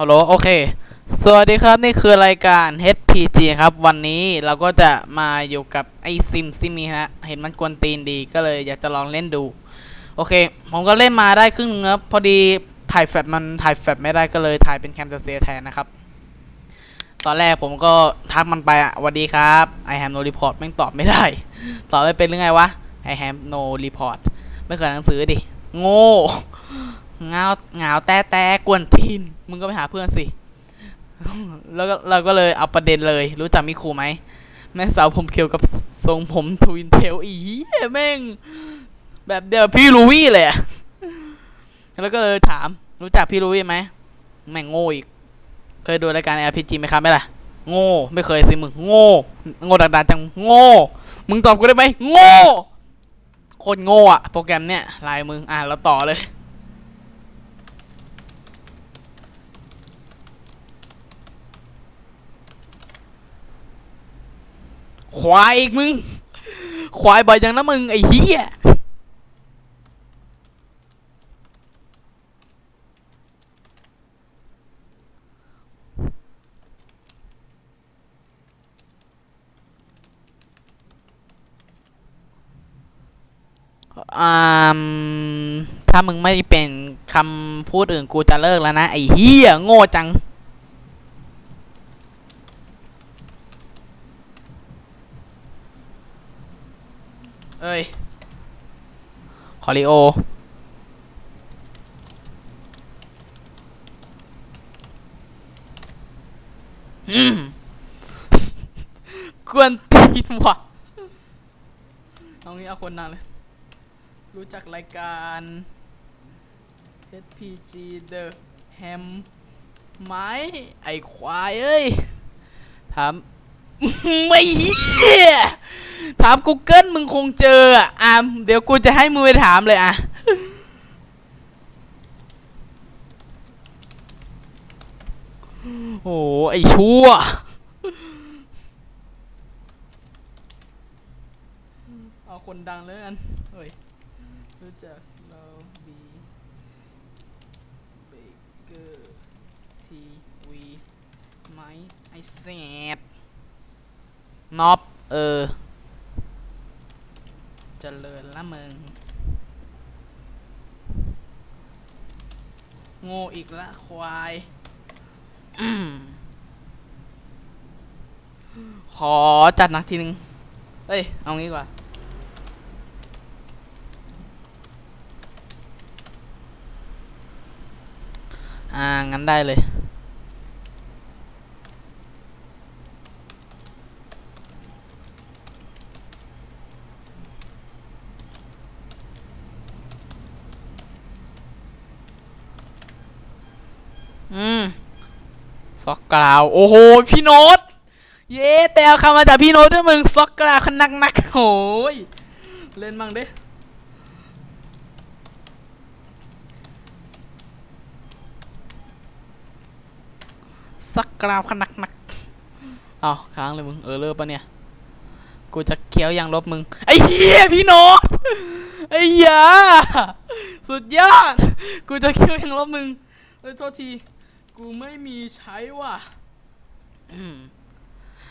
ฮัลโหลโอเค สวัสดีครับนี่คือรายการ HPG ครับ วันนี้เราก็จะมาอยู่กับไอซิมซิมีฮะ เห็นมันกวนตีนดีก็เลยอยากจะลองเล่นดู โอเค ผมก็เล่นมาได้ครึ่งนึงครับพอดีถ่ายแฟลชมันถ่ายแฟลชไม่ได้ก็เลยถ่ายเป็นแคมเปเซียแทนนะครับ ตอนแรกผมก็ทักมันไปอะสวัสดีครับ I have no report แม่งตอบไม่ได้ ตอบไม่เป็นหรือไงวะ I have no report ไม่เคยอ่านหนังสือดิ โง่ เงาเงาแต่แต่กวนตีนมึงก็ไปหาเพื่อนสิ แล้วก็เราก็เลยเอาประเด็นเลย รู้จักมิคูไหมแม่สาวผมเขียวกับทรงผมทวินเทลอีแม่ง แบบเดียวพี่ลูวี่เลยอะแล้วก็เลยถาม รู้จักพี่ลูวี่ไหมแม่งโง่อีก เคยดูรายการ RPG ไหมครับไหมล่ะโง่ไม่เคยสิมึงโง่โง่ดังๆจังโง่มึงตอบกูได้ไหมโง่โคตรโง่อะโปรแกรมเนี้ยลายมึงอะเราต่อเลย ควายอีกมึง ควายบ่อยจังนะมึงไอ้เหี้ยอ่ามถ้ามึงไม่เป็นคำพูดอื่นกูจะเลิกแล้วนะ ไอ้เหี้ยโง่จัง เอ้ย คอริโออืมกวนตีนว่ะเอางี้เอาคนนั้นเลย รู้จักรายการ SPG The Ham ไหมไอควายเอ้ยถาม ไม่เหี้ย ถาม Google มึงคงเจออะอะเดี๋ยวกูจะให้มึงไปถามเลยอะโอ้ไอชั่ว เอาคนดังเลยกันเฮ้ย รู้จักเราบีเบเกอร์ทีวีไหมไอแซดน็อบเออ เจริญละมึงโง่อีกละควายขอจัดหนักทีนึง เอ้ย เอางี้กว่า อ่า งั้นได้เลย อืมฟอกกล่าว โอ้โห พี่โน้ต เย้แต่เอาคำมาจากพี่โน้ตด้วยมึงฟอกกล่าวคันนักนักโอ้ยเล่นมั่งดิสักกราวขนักนักเอาค้างเลยมึง เออเลิกปะเนี่ย กูจะเคี้ยวยังลบมึง ไอ้เหี้ยพี่โน้ตไอ้ยาสุดยอด กูจะเคี้ยวยังลบมึง เอ้ยโทษที กูไม่มีใช้ว่ะอืม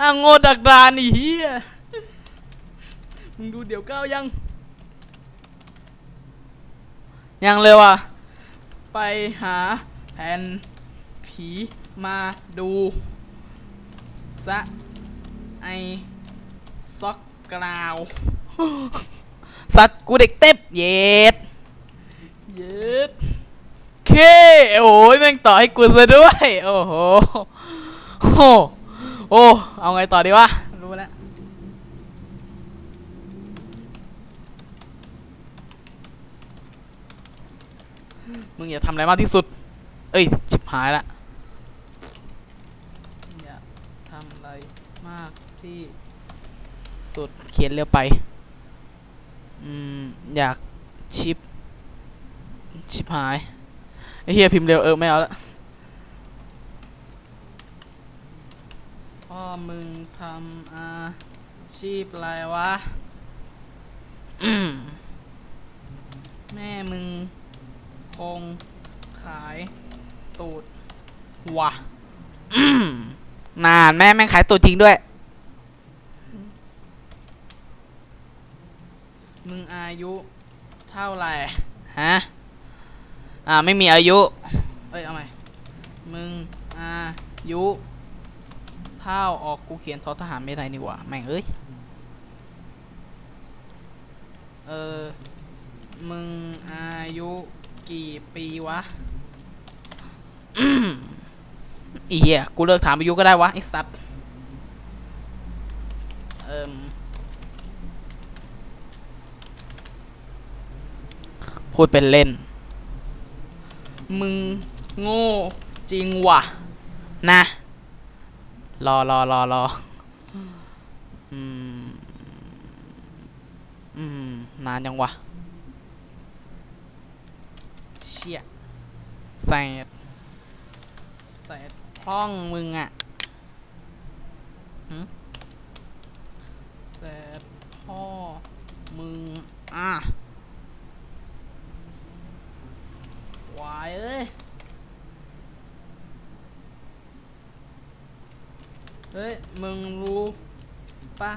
อะโง่ดักดานไอ้เหี้ยมึงดูเดี๋ยวก้าวยัง ยังเลยว่ะ ไปหาแผ่นผีมาดูซะไอซอกกราว สัตว์กูเด็กเต็บเย็ด เย็ด เค โอ้ยแม่งต่อให้กูซะด้วย โอ้โห โอ้โหโอ้เอาไงต่อดีวะ รู้แล้ว มึงอย่าทำอะไรมากที่สุด เอ้ย ชิบหายละ อย่าทำอะไรมากที่สุด เขียนเร็วไป อืม อยากชิป ชิบหายไอ้ เฮียพิมพ์เร็วเออไม่เอาละพ่อมึงทำอาชีพอะไรวะอืมแม่มึงคงขายตูดวะอืมนานแม่แม่งขายตัวจริงด้วย มึงอายุเท่าไหร่ ฮะ อ่าไม่มีอายุ เอ้ยเอาใหม่มึงอายุเท่าออกกูเขียนทอทหารไม่ได้นี่หว่าแม่งเอ้ยเออมึงอายุกี่ปีวะอีเหี้ยกูเลิกถามอายุก็ได้วะไอ้สัตว์เอิมพูดเป็นเล่น มึงโง่จริงวะนะ รอรอรอรออืม อืม นานยังวะ เชี่ยแสบแสบพร่องมึงอะ่ะหึแสบพ่อมึง อะวายเอ้ย เฮ้ย มึงรู้ปะ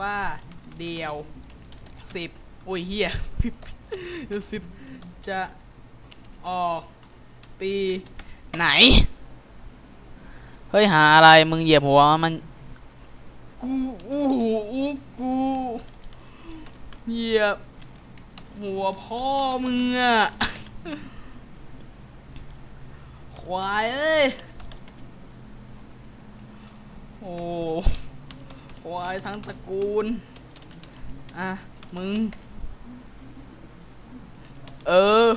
ว่าเดียวสิบโอ้ยเฮียสิบจะออกปีไหน เฮ้ย หาอะไรมึงเหยียบหัวมัน กูอู้หูอู้กูเหยียบ หัวพ่อมึงอะควายเอ้ย อ้ควายทั้งตระกูล อะ มึง เออ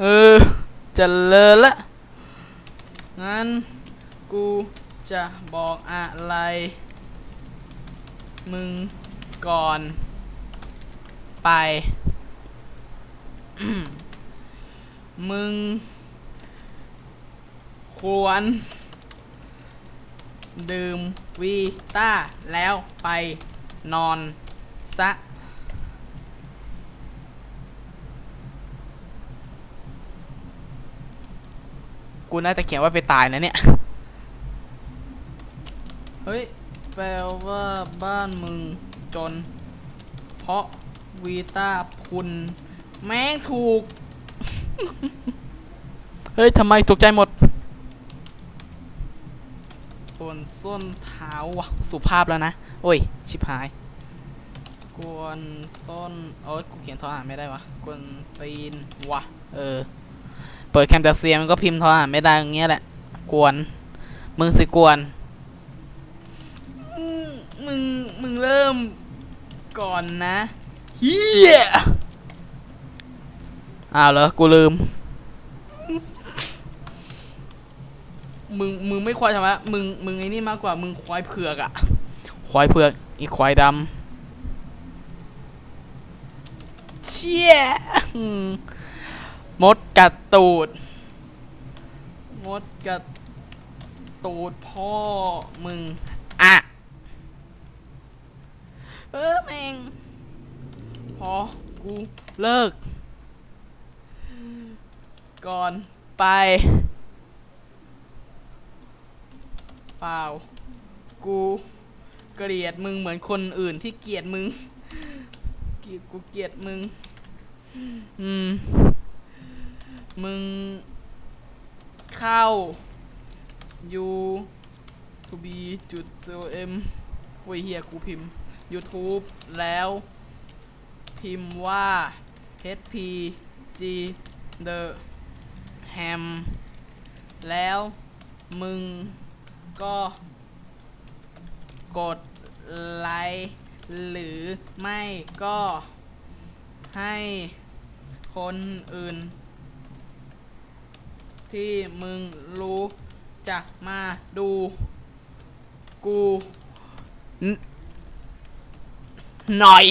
เออ จะเลอละ งั้น กูจะบอกอะไร มึงก่อน ไป มึง ควร ดื่มวีต้าแล้วไปนอนซะกูน่าจะเขียนว่าไปตายนะเนี่ย เฮ้ย แปลว่าบ้านมึงจน เพราะวีต้าพุน แม่งถูก เฮ้ย ทำไมตกใจหมด บนส้นเท้าวะสุภาพแล้วนะ โอ้ย ชิบหาย กวนต้นโอ้ยกูเขียนทออ่านไม่ได้วะกวนตีนวะเออ เปิดแคมเปเซียมันก็พิมพ์ทออ่านไม่ได้อย่างเงี้ยแหละ กวน มึงสิกวน มึง มึงเริ่มก่อนนะเฮียอ้าวเหรอ กูลืม มึงมึงไม่ควายทำไมมึงมึงไอ้นี่มากกว่ามึงควายเผือกอะควายเผือกอีควายดำเชี่ยมมดกัดตูด มดกัดตูดพ่อมึงอะเออแม่งพอกูเลิก ก่อนไป เปล่า กูเกลียดมึงเหมือนคนอื่นที่เกลียดมึงกกูเกลียดมึง อืม มึง เข้า u to b จุด m โอ้ยเฮียกูพิมพ์ YouTube แล้ว พิมพ์ว่า hpg the ham แล้วมึง ก็กดไลค์หรือไม่ก็ให้คนอื่น ที่มึงรู้จักมาดูกูนหน่อย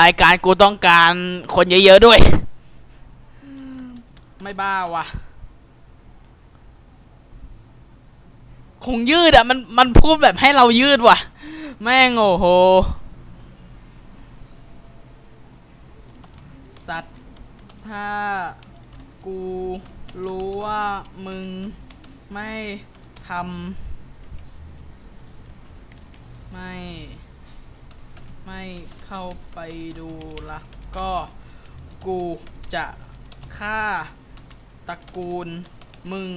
รายการกูต้องการคนเยอะๆด้วย ไม่บ้าว่ะ คงยืดอะมันมันพูดแบบให้เรายืดว่ะ แม่งโอ้โหสัตว์ถ้ากูรู้ว่ามึงไม่ทำไม่ไม่เข้าไปดูละก็กูจะฆ่าตระกูลมึง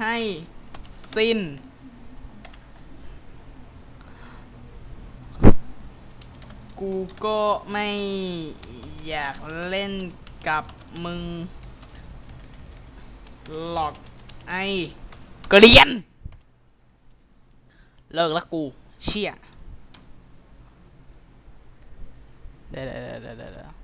ให้สิ้น กูก็ไม่อยากเล่นกับมึง หลอกไอ้เกรียน เลิกแล้วกู เชี่ยเดี๋ยวเดี๋ยวเดี๋ยวเดี๋ยวเดี๋ยว